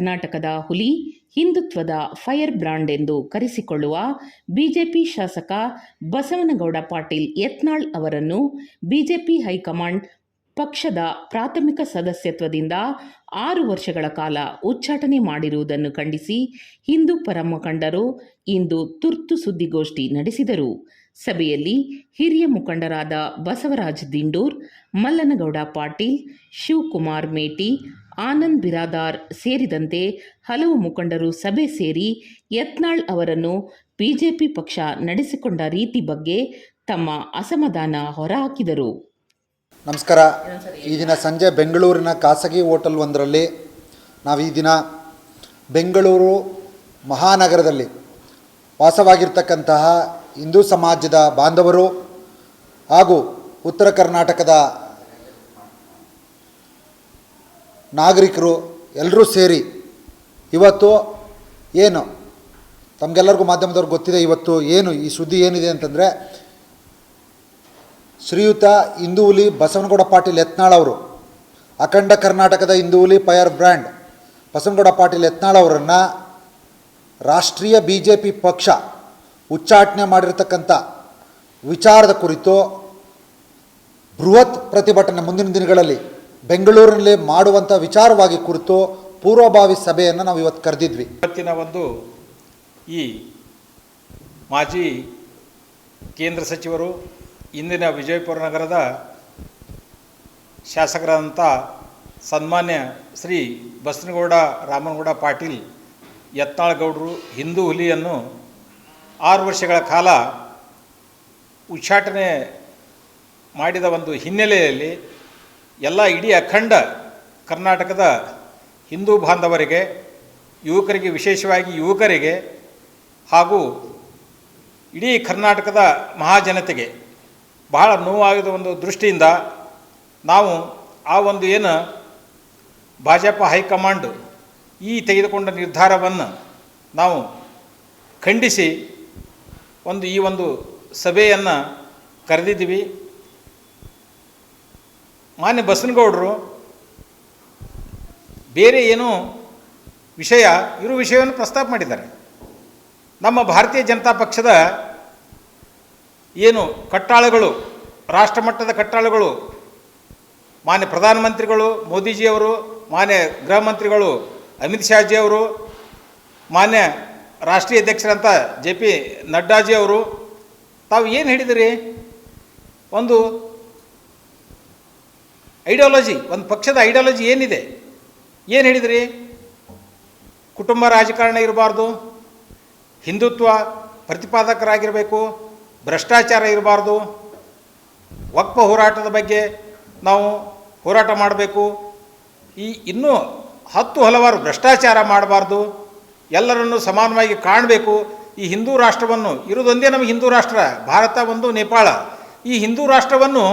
ಕರ್ನಾಟಕದ ಹುಲಿ ಹಿಂದುತ್ವದ ಫೈರ್ ಬ್ರಾಂಡ್ ಎಂದು ಕರೆಸಿಕೊಳ್ಳುವ ಬಿಜೆಪಿ ಶಾಸಕ ಬಸವನಗೌಡ ಪಾಟೀಲ್ ಯತ್ನಾಳ್ ಅವರನ್ನು ಬಿಜೆಪಿ ಹೈಕಮಾಂಡ್ ಪಕ್ಷದ ಪ್ರಾಥಮಿಕ ಸದಸ್ಯತ್ವದಿಂದ ಆರು ವರ್ಷಗಳ ಕಾಲ ಉಚ್ಚಾಟನೆ ಮಾಡಿರುವುದನ್ನು ಖಂಡಿಸಿ ಹಿಂದೂ ಪರ ಮುಖಂಡರು ಇಂದು ತುರ್ತು ಸುದ್ದಿಗೋಷ್ಠಿ ನಡೆಸಿದರು. ಸಭೆಯಲ್ಲಿ ಹಿರಿಯ ಮುಖಂಡರಾದ ಬಸವರಾಜ್ ದಿಂಡೂರ್, ಮಲ್ಲನಗೌಡ ಪಾಟೀಲ್, ಶಿವಕುಮಾರ್ ಮೇಟಿ ಆನಂದ್ ಬಿರಾದಾರ್ ಸೇರಿದಂತೆ ಹಲವು ಮುಖಂಡರು ಸಭೆ ಸೇರಿ ಯತ್ನಾಳ್ ಅವರನ್ನು ಬಿಜೆಪಿ ಪಕ್ಷ ನಡೆಸಿಕೊಂಡ ರೀತಿ ಬಗ್ಗೆ ತಮ್ಮ ಅಸಮಾಧಾನ ಹೊರಹಾಕಿದರು. ನಮಸ್ಕಾರ. ಈ ದಿನ ಸಂಜೆ ಬೆಂಗಳೂರಿನ ಖಾಸಗಿ ಹೋಟೆಲ್ ಒಂದರಲ್ಲಿ ನಾವು ಈ ದಿನ ಬೆಂಗಳೂರು ಮಹಾನಗರದಲ್ಲಿ ವಾಸವಾಗಿರ್ತಕ್ಕಂತಹ ಹಿಂದೂ ಸಮಾಜದ ಬಾಂಧವರು ಹಾಗೂ ಉತ್ತರ ಕರ್ನಾಟಕದ ನಾಗರಿಕರು ಎಲ್ಲರೂ ಸೇರಿ ಇವತ್ತು ಏನು? ತಮಗೆಲ್ಲರಿಗೂ ಮಾಧ್ಯಮದವ್ರಿಗೆ ಗೊತ್ತಿದೆ ಇವತ್ತು ಏನು, ಈ ಸುದ್ದಿ ಏನಿದೆ ಅಂತಂದರೆ ಶ್ರೀಯುತ ಹಿಂದೂಲಿ ಬಸವನಗೌಡ ಪಾಟೀಲ್ ಯತ್ನಾಳ್ ಅವರು, ಅಖಂಡ ಕರ್ನಾಟಕದ ಹಿಂದೂಲಿ ಪಯರ್ ಬ್ರ್ಯಾಂಡ್ ಬಸವನಗೌಡ ಪಾಟೀಲ್ ಯತ್ನಾಳ್ ಅವರನ್ನು ರಾಷ್ಟ್ರೀಯ ಬಿ ಜೆ ಪಿ ಪಕ್ಷ ಉಚ್ಚಾಟನೆ ಮಾಡಿರತಕ್ಕಂಥ ವಿಚಾರದ ಕುರಿತು ಬೃಹತ್ ಪ್ರತಿಭಟನೆ ಮುಂದಿನ ದಿನಗಳಲ್ಲಿ ಬೆಂಗಳೂರಿನಲ್ಲಿ ಮಾಡುವಂಥ ವಿಚಾರವಾಗಿ ಕುರಿತು ಪೂರ್ವಭಾವಿ ಸಭೆಯನ್ನು ನಾವು ಇವತ್ತು ಕರೆದಿದ್ವಿ. ಇವತ್ತಿನ ಒಂದು ಈ ಮಾಜಿ ಕೇಂದ್ರ ಸಚಿವರು ಇಂದಿನ ವಿಜಯಪುರ ನಗರದ ಶಾಸಕರಾದಂಥ ಸನ್ಮಾನ್ಯ ಶ್ರೀ ಬಸನಗೌಡ ರಾಮನಗೌಡ ಪಾಟೀಲ್ ಯತ್ನಾಳ್ಗೌಡರು ಹಿಂದೂ ಹುಲಿಯನ್ನು ಆರು ವರ್ಷಗಳ ಕಾಲ ಉಚ್ಚಾಟನೆ ಮಾಡಿದ ಒಂದು ಹಿನ್ನೆಲೆಯಲ್ಲಿ ಎಲ್ಲ ಇಡೀ ಅಖಂಡ ಕರ್ನಾಟಕದ ಹಿಂದೂ ಬಾಂಧವರಿಗೆ, ಯುವಕರಿಗೆ, ವಿಶೇಷವಾಗಿ ಯುವಕರಿಗೆ ಹಾಗೂ ಇಡೀ ಕರ್ನಾಟಕದ ಮಹಾಜನತೆಗೆ ಬಹಳ ನೋವಾಗಿದ ಒಂದು ದೃಷ್ಟಿಯಿಂದ ನಾವು ಆ ಒಂದು ಏನು ಭಾಜಪ ಹೈಕಮಾಂಡ್ ಈ ತೆಗೆದುಕೊಂಡ ನಿರ್ಧಾರವನ್ನು ನಾವು ಖಂಡಿಸಿ ಒಂದು ಈ ಒಂದು ಸಭೆಯನ್ನು ಕರೆದಿದ್ದೀವಿ. ಮಾನ್ಯ ಬಸನಗೌಡರು, ಬೇರೆ ಏನು ವಿಷಯ, ಇರೋ ವಿಷಯವನ್ನು ಪ್ರಸ್ತಾಪ ಮಾಡಿದ್ದಾರೆ. ನಮ್ಮ ಭಾರತೀಯ ಜನತಾ ಪಕ್ಷದ ಏನು ಕಟ್ಟಾಳಗಳು, ರಾಷ್ಟ್ರಮಟ್ಟದ ಕಟ್ಟಾಳುಗಳು, ಮಾನ್ಯ ಪ್ರಧಾನಮಂತ್ರಿಗಳು ಮೋದಿಜಿಯವರು, ಮಾನ್ಯ ಗೃಹ ಮಂತ್ರಿಗಳು ಅಮಿತ್ ಶಾಜಿಯವರು, ಮಾನ್ಯ ರಾಷ್ಟ್ರೀಯ ಅಧ್ಯಕ್ಷರಂತ ಜೆ ಪಿ ನಡ್ಡಾಜಿ ಅವರು ತಾವು ಏನು ಹೇಳಿದಿರಿ? ಒಂದು ಐಡಿಯಾಲಜಿ ಒಂದು ಪಕ್ಷದ ಐಡಿಯಾಲಜಿ ಏನಿದೆ? ಏನು ಹೇಳಿದ್ರಿ? ಕುಟುಂಬ ರಾಜಕಾರಣ ಇರಬಾರ್ದು, ಹಿಂದುತ್ವ ಪ್ರತಿಪಾದಕರಾಗಿರಬೇಕು, ಭ್ರಷ್ಟಾಚಾರ ಇರಬಾರ್ದು ಒಕ್ಕ ಹೋರಾಟದ ಬಗ್ಗೆ ನಾವು ಹೋರಾಟ ಮಾಡಬೇಕು. ಈ ಇನ್ನೂ ಹತ್ತು ಹಲವಾರು ಭ್ರಷ್ಟಾಚಾರ ಮಾಡಬಾರ್ದು, ಎಲ್ಲರನ್ನು ಸಮಾನವಾಗಿ ಕಾಣಬೇಕು. ಈ ಹಿಂದೂ ರಾಷ್ಟ್ರವನ್ನು, ಇರೋದೊಂದೇ ನಮ್ಮ ಹಿಂದೂ ರಾಷ್ಟ್ರ, ಭಾರತ ಒಂದು, ನೇಪಾಳ. ಈ ಹಿಂದೂ ರಾಷ್ಟ್ರವನ್ನು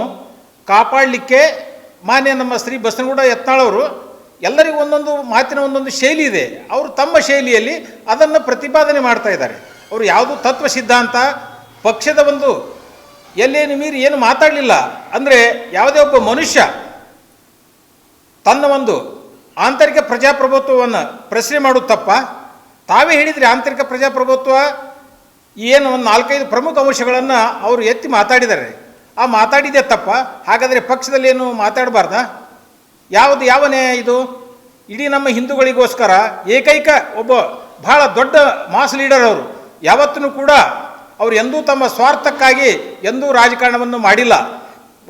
ಕಾಪಾಡಲಿಕ್ಕೆ ಮಾನ್ಯ ನಮ್ಮ ಶ್ರೀ ಬಸನಗೌಡ ಯತ್ನಾಳವರು, ಎಲ್ಲರಿಗೂ ಒಂದೊಂದು ಮಾತಿನ ಒಂದೊಂದು ಶೈಲಿ ಇದೆ. ಅವರು ತಮ್ಮ ಶೈಲಿಯಲ್ಲಿ ಅದನ್ನು ಪ್ರತಿಪಾದನೆ ಮಾಡ್ತಾ ಇದ್ದಾರೆ. ಅವರು ಯಾವುದು ತತ್ವ ಸಿದ್ಧಾಂತ, ಪಕ್ಷದ ಒಂದು ಎಲ್ಲೇನು ಮೀರಿ ಏನು ಮಾತಾಡಲಿಲ್ಲ ಅಂದರೆ ಯಾವುದೇ ಒಬ್ಬ ಮನುಷ್ಯ ತನ್ನ ಒಂದು ಆಂತರಿಕ ಪ್ರಜಾಪ್ರಭುತ್ವವನ್ನು ಪ್ರಶ್ನೆ ಮಾಡೋದು ತಪ್ಪ. ತಾವೇ ಹೇಳಿದರೆ ಆಂತರಿಕ ಪ್ರಜಾಪ್ರಭುತ್ವ ಏನು ಒಂದು ನಾಲ್ಕೈದು ಪ್ರಮುಖ ಅಂಶಗಳನ್ನು ಅವರು ಎತ್ತಿ ಮಾತಾಡಿದ್ದಾರೆ. ಆ ಮಾತಾಡಿದೆ ತಪ್ಪ. ಹಾಗಾದರೆ ಪಕ್ಷದಲ್ಲಿ ಏನು ಮಾತಾಡಬಾರ್ದಾ? ಯಾವುದು ಯಾವ ನ್ಯಾಯ ಇದು? ಇಡೀ ನಮ್ಮ ಹಿಂದೂಗಳಿಗೋಸ್ಕರ ಏಕೈಕ ಒಬ್ಬ ಬಹಳ ದೊಡ್ಡ ಮಾಸ್ ಲೀಡರ್ ಅವರು. ಯಾವತ್ತೂ ಕೂಡ ಅವರು ಎಂದೂ ತಮ್ಮ ಸ್ವಾರ್ಥಕ್ಕಾಗಿ ಎಂದೂ ರಾಜಕಾರಣವನ್ನು ಮಾಡಿಲ್ಲ.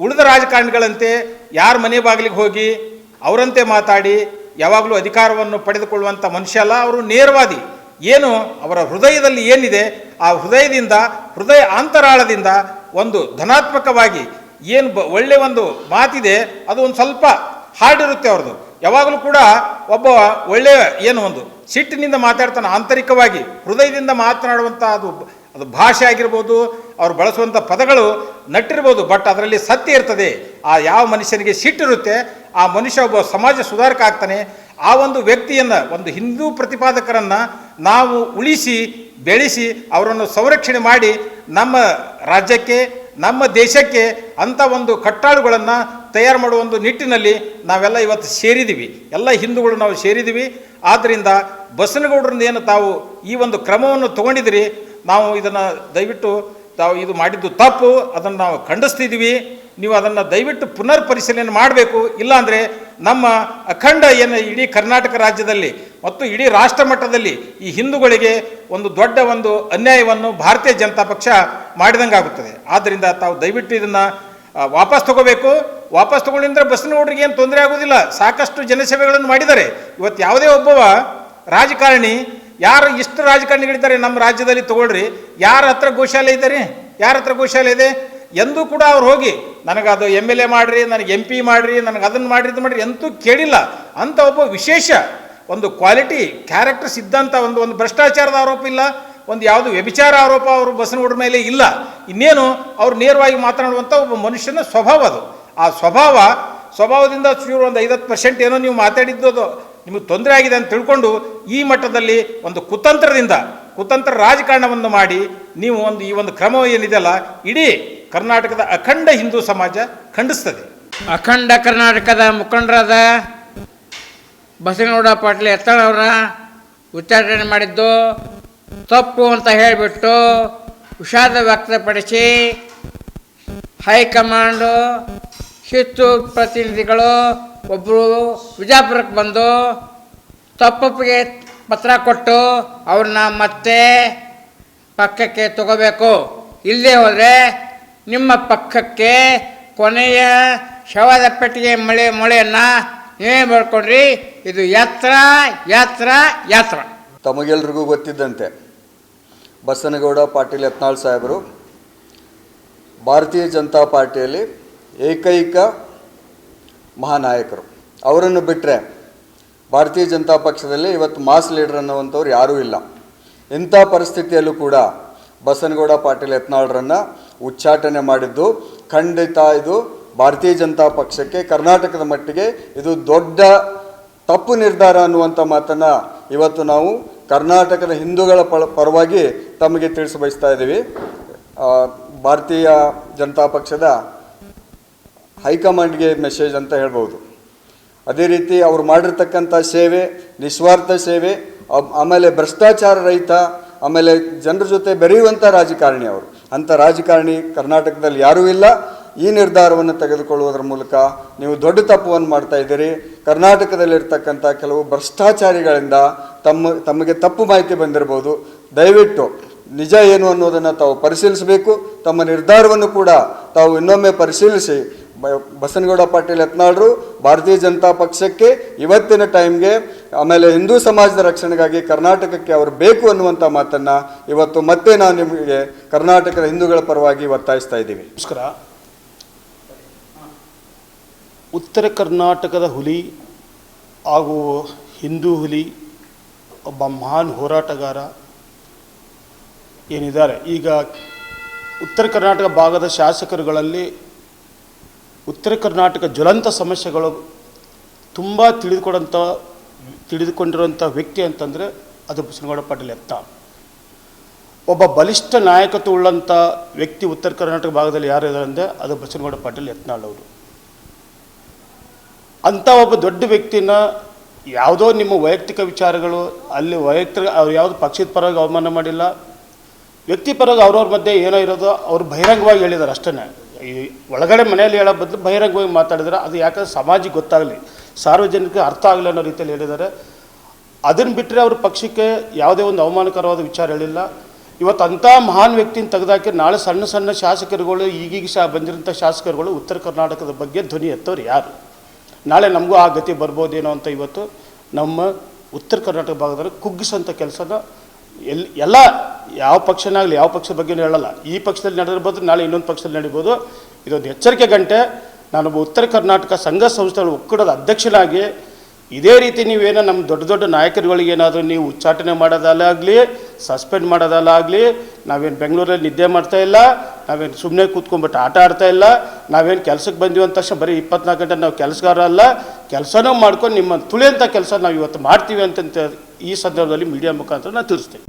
ಉಳಿದ ರಾಜಕಾರಣಿಗಳಂತೆ ಯಾರ ಮನೆ ಬಾಗಿಲಿಗೆ ಹೋಗಿ ಅವರಂತೆ ಮಾತಾಡಿ, ಯಾವಾಗಲೂ ಅಧಿಕಾರವನ್ನು ಪಡೆದುಕೊಳ್ಳುವಂಥ ಮನುಷ್ಯ ಅಲ್ಲ, ಅವರು ನೇರವಾದಿ. ಏನು? ಅವರ ಹೃದಯದಲ್ಲಿ ಏನಿದೆ? ಆ ಹೃದಯದಿಂದ, ಹೃದಯ ಅಂತರಾಳದಿಂದ ಒಂದು ಧನಾತ್ಮಕವಾಗಿ ಏನು ಬ ಒಳ್ಳೆಯ ಒಂದು ಮಾತಿದೆ, ಅದು ಒಂದು ಸ್ವಲ್ಪ ಹಾರ್ಡ್ ಇರುತ್ತೆ ಅವ್ರದ್ದು ಯಾವಾಗಲೂ ಕೂಡ ಒಬ್ಬ ಒಳ್ಳೆಯ ಏನು ಒಂದು ಸಿಟ್ಟಿನಿಂದ ಮಾತಾಡ್ತಾನೆ, ಆಂತರಿಕವಾಗಿ ಹೃದಯದಿಂದ ಮಾತನಾಡುವಂಥ ಅದು ಅದು ಭಾಷೆ ಆಗಿರ್ಬೋದು, ಅವ್ರು ಬಳಸುವಂಥ ಪದಗಳು ನಟ್ಟಿರ್ಬೋದು ಬಟ್ ಅದರಲ್ಲಿ ಸತ್ಯ ಇರ್ತದೆ. ಆ ಯಾವ ಮನುಷ್ಯನಿಗೆ ಸಿಟ್ಟಿರುತ್ತೆ ಆ ಮನುಷ್ಯ ಒಬ್ಬ ಸಮಾಜ ಸುಧಾರಕ ಆಗ್ತಾನೆ. ಆ ಒಂದು ವ್ಯಕ್ತಿಯನ್ನು, ಒಂದು ಹಿಂದೂ ಪ್ರತಿಪಾದಕರನ್ನು ನಾವು ಉಳಿಸಿ, ಬೆಳೆಸಿ, ಅವರನ್ನು ಸಂರಕ್ಷಣೆ ಮಾಡಿ ನಮ್ಮ ರಾಜ್ಯಕ್ಕೆ, ನಮ್ಮ ದೇಶಕ್ಕೆ ಅಂಥ ಒಂದು ಕಟ್ಟಾಳುಗಳನ್ನು ತಯಾರು ಮಾಡುವ ಒಂದು ನಿಟ್ಟಿನಲ್ಲಿ ನಾವೆಲ್ಲ ಇವತ್ತು ಸೇರಿದ್ದೀವಿ ಎಲ್ಲ ಹಿಂದೂಗಳು ನಾವು ಸೇರಿದ್ದೀವಿ ಆದ್ದರಿಂದ ಬಸನಗೌಡರಿಂದ ಏನು ತಾವು ಈ ಒಂದು ಕ್ರಮವನ್ನು ತಗೊಂಡಿದ್ರಿ ನಾವು ಇದನ್ನು ದಯವಿಟ್ಟು ತಾವು ಇದು ಮಾಡಿದ್ದು ತಪ್ಪು, ಅದನ್ನು ನಾವು ಖಂಡಿಸ್ತಿದ್ದೀವಿ ನೀವು ಅದನ್ನು ದಯವಿಟ್ಟು ಪುನರ್ ಪರಿಶೀಲನೆ ಮಾಡಬೇಕು. ಇಲ್ಲಾಂದರೆ ನಮ್ಮ ಅಖಂಡ ಏನು ಇಡೀ ಕರ್ನಾಟಕ ರಾಜ್ಯದಲ್ಲಿ ಮತ್ತು ಇಡೀ ರಾಷ್ಟ್ರ ಮಟ್ಟದಲ್ಲಿ ಈ ಹಿಂದೂಗಳಿಗೆ ಒಂದು ದೊಡ್ಡ ಒಂದು ಅನ್ಯಾಯವನ್ನು ಭಾರತೀಯ ಜನತಾ ಪಕ್ಷ ಮಾಡಿದಂಗಾಗುತ್ತದೆ. ಆದ್ದರಿಂದ ತಾವು ದಯವಿಟ್ಟು ಇದನ್ನು ವಾಪಸ್ ತಗೋಬೇಕು. ವಾಪಸ್ ತಗೊಂಡಿದ್ರೆ ಬಸ್ನಗೌಡರಿಗೆ ಏನು ತೊಂದರೆ ಆಗೋದಿಲ್ಲ. ಸಾಕಷ್ಟು ಜನಸೇವೆಗಳನ್ನು ಮಾಡಿದ್ದಾರೆ. ಇವತ್ತು ಯಾವುದೇ ಒಬ್ಬವ ರಾಜಕಾರಣಿ, ಯಾರು ಇಷ್ಟು ರಾಜಕಾರಣಿಗಳಿದ್ದಾರೆ ನಮ್ಮ ರಾಜ್ಯದಲ್ಲಿ ತಗೊಳ್ರಿ. ಯಾರ ಹತ್ರ ಗೋಶಾಲೆ ಇದ್ದಾರೆ? ಯಾರ ಹತ್ರ ಗೋಶಾಲೆ ಇದೆ? ಎಂದೂ ಕೂಡ ಅವ್ರು ಹೋಗಿ ನನಗೆ ಅದು ಎಂ ಎಲ್ ಎ ಮಾಡಿರಿ, ನನಗೆ ಎಂ ಪಿ ಮಾಡಿರಿ, ನನಗೆ ಅದನ್ನು ಮಾಡಿರಿ, ಇದು ಮಾಡಿರಿ ಎಂತೂ ಕೇಳಿಲ್ಲ. ಅಂತ ಒಬ್ಬ ವಿಶೇಷ, ಒಂದು ಕ್ವಾಲಿಟಿ ಕ್ಯಾರೆಕ್ಟರ್ಸ್ ಇದ್ದಂಥ ಒಂದು ಒಂದು ಭ್ರಷ್ಟಾಚಾರದ ಆರೋಪ ಇಲ್ಲ, ಒಂದು ಯಾವುದು ವ್ಯಭಿಚಾರ ಆರೋಪ ಅವರು ಬಸನಗೌಡ ಮೇಲೆ ಇಲ್ಲ. ಇನ್ನೇನು, ಅವ್ರು ನೇರವಾಗಿ ಮಾತನಾಡುವಂಥ ಒಬ್ಬ ಮನುಷ್ಯನ ಸ್ವಭಾವ ಅದು. ಆ ಸ್ವಭಾವ, ಸ್ವಭಾವದಿಂದ ಚೂರು ಒಂದು ಐವತ್ತು ಪರ್ಸೆಂಟ್ ಏನೋ ನೀವು ಮಾತಾಡಿದ್ದು ಅದು. ನಿಮಗೆ ತೊಂದರೆ ಆಗಿದೆ ಅಂತ ತಿಳ್ಕೊಂಡು ಈ ಮಟ್ಟದಲ್ಲಿ ಒಂದು ಕುತಂತ್ರದಿಂದ, ಕುತಂತ್ರ ರಾಜಕಾರಣವನ್ನು ಮಾಡಿ ನೀವು ಒಂದು ಈ ಒಂದು ಕ್ರಮ ಏನಿದೆಯಲ್ಲ, ಇಡೀ ಕರ್ನಾಟಕದ ಅಖಂಡ ಹಿಂದೂ ಸಮಾಜ ಖಂಡಿಸ್ತದೆ. ಅಖಂಡ ಕರ್ನಾಟಕದ ಮುಖಂಡರಾದ ಬಸವನಗೌಡ ಪಾಟೀಲ್ ಎತ್ತಳವರ ಉಚ್ಚಾರಣೆ ಮಾಡಿದ್ದು ತಪ್ಪು ಅಂತ ಹೇಳಿಬಿಟ್ಟು ವಿಷಾದ ವ್ಯಕ್ತಪಡಿಸಿ ಹೈಕಮಾಂಡು ಶಿಸ್ತು ಪ್ರತಿನಿಧಿಗಳು ಒಬ್ಬರು ವಿಜಾಪುರಕ್ಕೆ ಬಂದು ತಪ್ಪಿಗೆ ಪತ್ರ ಕೊಟ್ಟು ಅವ್ರನ್ನ ಮತ್ತೆ ಪಕ್ಕಕ್ಕೆ ತಗೋಬೇಕು. ಇಲ್ಲದೆ ಹೋದರೆ ನಿಮ್ಮ ಪಕ್ಕಕ್ಕೆ ಕೊನೆಯ ಶವದ ಪೆಟ್ಟಿಗೆ ಮಳೆ, ಮೊಳೆಯನ್ನು ನೀವೇ ಮಾಡ್ಕೊಂಡ್ರಿ ಇದು ಯಾತ್ರ ಯಾತ್ರ ಯಾತ್ರ. ತಮಗೆಲ್ರಿಗೂ ಗೊತ್ತಿದ್ದಂತೆ ಬಸನಗೌಡ ಪಾಟೀಲ್ ಯತ್ನಾಳ್ ಸಾಹೇಬರು ಭಾರತೀಯ ಜನತಾ ಪಾರ್ಟಿಯಲ್ಲಿ ಏಕೈಕ ಮಹಾನಾಯಕರು. ಅವರನ್ನು ಬಿಟ್ಟರೆ ಭಾರತೀಯ ಜನತಾ ಪಕ್ಷದಲ್ಲಿ ಇವತ್ತು ಮಾಸ್ ಲೀಡರ್ ಅನ್ನುವಂಥವ್ರು ಯಾರೂ ಇಲ್ಲ. ಇಂಥ ಪರಿಸ್ಥಿತಿಯಲ್ಲೂ ಕೂಡ ಬಸನಗೌಡ ಪಾಟೀಲ್ ಯತ್ನಾಳ್ರನ್ನು ಉಚ್ಚಾಟನೆ ಮಾಡಿದ್ದು, ಖಂಡಿತ ಇದು ಭಾರತೀಯ ಜನತಾ ಪಕ್ಷಕ್ಕೆ, ಕರ್ನಾಟಕದ ಮಟ್ಟಿಗೆ ಇದು ದೊಡ್ಡ ತಪ್ಪು ನಿರ್ಧಾರ ಅನ್ನುವಂಥ ಮಾತನ್ನು ಇವತ್ತು ನಾವು ಕರ್ನಾಟಕದ ಹಿಂದೂಗಳ ಪರ ಪರವಾಗಿ ತಮಗೆ ತಿಳಿಸಬಯಸ್ತಾ ಇದ್ದೀವಿ. ಭಾರತೀಯ ಜನತಾ ಪಕ್ಷದ ಹೈಕಮಾಂಡ್ಗೆ ಮೆಸೇಜ್ ಅಂತ ಹೇಳ್ಬೋದು. ಅದೇ ರೀತಿ ಅವರು ಮಾಡಿರ್ತಕ್ಕಂಥ ಸೇವೆ, ನಿಸ್ವಾರ್ಥ ಸೇವೆ ಆಮೇಲೆ ಭ್ರಷ್ಟಾಚಾರ ರಹಿತ, ಆಮೇಲೆ ಜನರ ಜೊತೆ ಬೆರೆಯುವಂಥ ರಾಜಕಾರಣಿ ಅವರು. ಅಂಥ ರಾಜಕಾರಣಿ ಕರ್ನಾಟಕದಲ್ಲಿ ಯಾರೂ ಇಲ್ಲ. ಈ ನಿರ್ಧಾರವನ್ನು ತೆಗೆದುಕೊಳ್ಳುವುದರ ಮೂಲಕ ನೀವು ದೊಡ್ಡ ತಪ್ಪುವನ್ನು ಮಾಡ್ತಾ ಇದ್ದೀರಿ. ಕರ್ನಾಟಕದಲ್ಲಿರ್ತಕ್ಕಂಥ ಕೆಲವು ಭ್ರಷ್ಟಾಚಾರಿಗಳಿಂದ ತಮ್ಮ, ತಮಗೆ ತಪ್ಪು ಮಾಹಿತಿ ಬಂದಿರಬಹುದು. ದಯವಿಟ್ಟು ನಿಜ ಏನು ಅನ್ನೋದನ್ನು ತಾವು ಪರಿಶೀಲಿಸಬೇಕು. ತಮ್ಮ ನಿರ್ಧಾರವನ್ನು ಕೂಡ ತಾವು ಇನ್ನೊಮ್ಮೆ ಪರಿಶೀಲಿಸಿ ಬಸನಗೌಡ ಪಾಟೀಲ್ ಯತ್ನಾಳ್ರು ಭಾರತೀಯ ಜನತಾ ಪಕ್ಷಕ್ಕೆ ಇವತ್ತಿನ ಟೈಮ್ಗೆ ಆಮೇಲೆ ಹಿಂದೂ ಸಮಾಜದ ರಕ್ಷಣೆಗಾಗಿ ಕರ್ನಾಟಕಕ್ಕೆ ಅವರು ಬೇಕು ಅನ್ನುವಂಥ ಮಾತನ್ನು ಇವತ್ತು ಮತ್ತೆ ನಾವು ನಿಮಗೆ ಕರ್ನಾಟಕದ ಹಿಂದೂಗಳ ಪರವಾಗಿ ಒತ್ತಾಯಿಸ್ತಾ ಇದ್ದೀವಿ. ನಮಸ್ಕಾರ. ಉತ್ತರ ಕರ್ನಾಟಕದ ಹುಲಿ ಹಾಗೂ ಹಿಂದೂ ಹುಲಿ ಒಬ್ಬ ಮಹಾನ್ ಹೋರಾಟಗಾರ ಏನಿದ್ದಾರೆ. ಈಗ ಉತ್ತರ ಕರ್ನಾಟಕ ಭಾಗದ ಶಾಸಕರುಗಳಲ್ಲಿ ಉತ್ತರ ಕರ್ನಾಟಕ ಜ್ವಲಂತ ಸಮಸ್ಯೆಗಳು ತುಂಬ ತಿಳಿದುಕೊಡಂಥ ತಿಳಿದುಕೊಂಡಿರುವಂಥ ವ್ಯಕ್ತಿ ಅಂತಂದರೆ ಅದು ಬಸನಗೌಡ ಪಾಟೀಲ್ ಎತ್ತ ಒಬ್ಬ ಬಲಿಷ್ಠ ನಾಯಕತ್ವ ಉಳ್ಳಂಥ ವ್ಯಕ್ತಿ ಉತ್ತರ ಕರ್ನಾಟಕ ಭಾಗದಲ್ಲಿ ಯಾರು ಇದ್ದಾರೆ ಅಂದರೆ ಅದು ಬಸನಗೌಡ ಪಾಟೀಲ್ ಯತ್ನಾಳ್ ಅವರು. ಅಂಥ ಒಬ್ಬ ದೊಡ್ಡ ವ್ಯಕ್ತಿನ ಯಾವುದೋ ನಿಮ್ಮ ವೈಯಕ್ತಿಕ ವಿಚಾರಗಳು, ಅಲ್ಲಿ ವೈಯಕ್ತಿಕ ಅವ್ರು ಯಾವುದು ಪಕ್ಷದ ಪರವಾಗಿ ಅವಮಾನ ಮಾಡಿಲ್ಲ, ವ್ಯಕ್ತಿ ಪರವಾಗಿ ಅವ್ರವ್ರ ಮಧ್ಯೆ ಏನೋ ಇರೋದು, ಅವ್ರು ಬಹಿರಂಗವಾಗಿ ಹೇಳಿದ್ದಾರೆ ಅಷ್ಟೇ ಈ ಒಳಗಡೆ ಮನೆಯಲ್ಲಿ ಹೇಳೋ ಬದಲು ಬಹಿರಂಗವಾಗಿ ಮಾತಾಡಿದ್ರೆ ಅದು ಯಾಕಂದ್ರೆ ಸಮಾಜಕ್ಕೆ ಗೊತ್ತಾಗಲಿ ಸಾರ್ವಜನಿಕ ಅರ್ಥ ಆಗಲಿ ಅನ್ನೋ ರೀತಿಯಲ್ಲಿ ಹೇಳಿದ್ದಾರೆ. ಅದನ್ನು ಬಿಟ್ಟರೆ ಅವ್ರ ಪಕ್ಷಕ್ಕೆ ಯಾವುದೇ ಒಂದು ಅವಮಾನಕರವಾದ ವಿಚಾರ ಹೇಳಿಲ್ಲ. ಇವತ್ತು ಅಂಥ ಮಹಾನ್ ವ್ಯಕ್ತಿನ ತೆಗೆದಾಕಿ ನಾಳೆ ಸಣ್ಣ ಸಣ್ಣ ಶಾಸಕರುಗಳು, ಈಗೀಗ ಶಾ ಬಂದಿರೋಂಥ ಶಾಸಕರುಗಳು ಉತ್ತರ ಕರ್ನಾಟಕದ ಬಗ್ಗೆ ಧ್ವನಿ ಎತ್ತವ್ರು ಯಾರು? ನಾಳೆ ನಮಗೂ ಆ ಗತಿ ಬರ್ಬೋದೇನೋ ಅಂತ ಇವತ್ತು ನಮ್ಮ ಉತ್ತರ ಕರ್ನಾಟಕ ಭಾಗದಲ್ಲಿ ಕುಗ್ಗಿಸೋಂಥ ಕೆಲಸನ ಎಲ್, ಎಲ್ಲ ಯಾವ ಪಕ್ಷನಾಗಲಿ, ಯಾವ ಪಕ್ಷದ ಬಗ್ಗೆ ಹೇಳಲ್ಲ. ಈ ಪಕ್ಷದಲ್ಲಿ ನಡೆದಿರ್ಬೋದು, ನಾಳೆ ಇನ್ನೊಂದು ಪಕ್ಷದಲ್ಲಿ ನಡೀಬೋದು. ಇದೊಂದು ಎಚ್ಚರಿಕೆ ಗಂಟೆ. ನಾನೊಬ್ಬ ಉತ್ತರ ಕರ್ನಾಟಕ ಸಂಘ ಸಂಸ್ಥೆಗಳ ಒಕ್ಕೂಟದ ಅಧ್ಯಕ್ಷನಾಗಿ ಇದೇ ರೀತಿ ನೀವೇನೋ ನಮ್ಮ ದೊಡ್ಡ ದೊಡ್ಡ ನಾಯಕರುಗಳಿಗೆ ಏನಾದರೂ ನೀವು ಉಚ್ಚಾಟನೆ ಮಾಡೋದಲ್ಲಾಗಲಿ ಸಸ್ಪೆಂಡ್ ಮಾಡೋದಲ್ಲಾಗಲಿ ನಾವೇನು ಬೆಂಗಳೂರಲ್ಲಿ ನಿದ್ದೆ ಮಾಡ್ತಾ ಇಲ್ಲ, ನಾವೇನು ಸುಮ್ಮನೆ ಕೂತ್ಕೊಂಡ್ಬಿಟ್ಟು ಆಟ ಆಡ್ತಾ ಇಲ್ಲ, ನಾವೇನು ಕೆಲಸಕ್ಕೆ ಬಂದೀವಿ ಅಂದ ತಕ್ಷಣ ಬರೀ ಇಪ್ಪತ್ನಾಲ್ಕು ಗಂಟೆ ನಾವು ಕೆಲಸಗಾರ ಅಲ್ಲ, ಕೆಲಸನೂ ಮಾಡ್ಕೊಂಡು ನಿಮ್ಮನ್ನು ತುಳಿಯಂಥ ಕೆಲಸ ನಾವು ಇವತ್ತು ಮಾಡ್ತೀವಿ ಅಂತಂತ ಈ ಸಂದರ್ಭದಲ್ಲಿ ಮೀಡಿಯಾ ಮುಖಾಂತರ ನಾನು ತಿಳಿಸ್ತೀನಿ.